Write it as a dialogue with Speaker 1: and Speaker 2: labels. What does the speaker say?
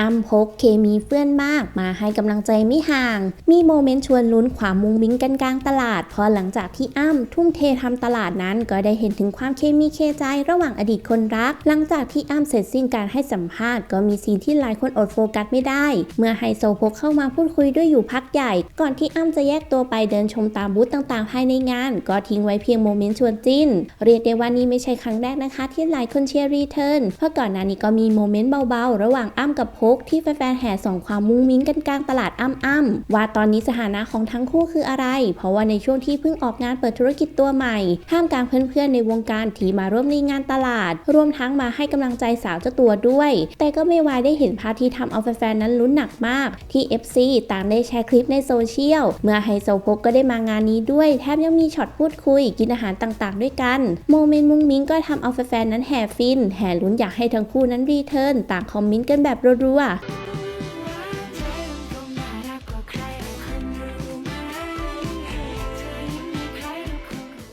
Speaker 1: อ้ำพกเคมีเฟื่อนมากมาให้กำลังใจไม่ห่าง มีโมเมนต์ชวนลุ้นความมุงมิ้งกันกลางตลาด พอหลังจากที่อ้ำทุ่มเททำตลาดนั้น ก็ได้เห็นถึงความเคมีเคใจระหว่างอดีตคนรัก หลังจากที่อ้ำเสร็จสิ้นการให้สัมภาษณ์ก็มีซีนที่หลายคนอดโฟกัสไม่ได้ เมื่อไฮโซพกเข้ามาพูดคุยด้วยอยู่พักใหญ่ ก่อนที่อ้ำจะแยกตัวไปเดินชมตามบูธต่างๆ ภายในงาน ก็ทิ้งไว้เพียงโมเมนต์ชวนจิ้น เรียกได้ว่านี่ไม่ใช่ครั้งแรกนะคะ ที่หลายคนเชียร์รีเทิร์นเพราะก่อนหน้านี้ก็มีโมเมนต์เบาๆระหว่างอ้ำกับพกที่แฟนๆแห่ส่องความมุ้งมิ้งกันกลางตลาดอ้ำๆว่าตอนนี้สถานะของทั้งคู่คืออะไร เพราะว่าในช่วงที่เพิ่งออกงานเปิดธุรกิจตัวใหม่ท่ามกลางเพื่อนๆในวงการที่มาร่วมในงานตลาด รวมทั้งมาให้กำลังใจสาวเจ้าตัวด้วย แต่ก็ไม่วายได้เห็นภาพที่ทำเอาแฟนๆนั้นลุ้นหนักมาก ที่ FC ต่างได้แชร์คลิปในโซเชียลเมื่อไฮโซโพกก็ได้มางานนี้ด้วยแถมยังมีช็อตพูดคุย กินอาหารต่างๆ ด้วยกัน โมเมนต์มุ้งมิ้งก็ทำเอาแฟนๆนั้นแห่ฟิน แห่ลุ้นอยากให้ทั้งคู่นั้นรีเทิร์นต่างคอมเมนต์กันแบบรัวว่า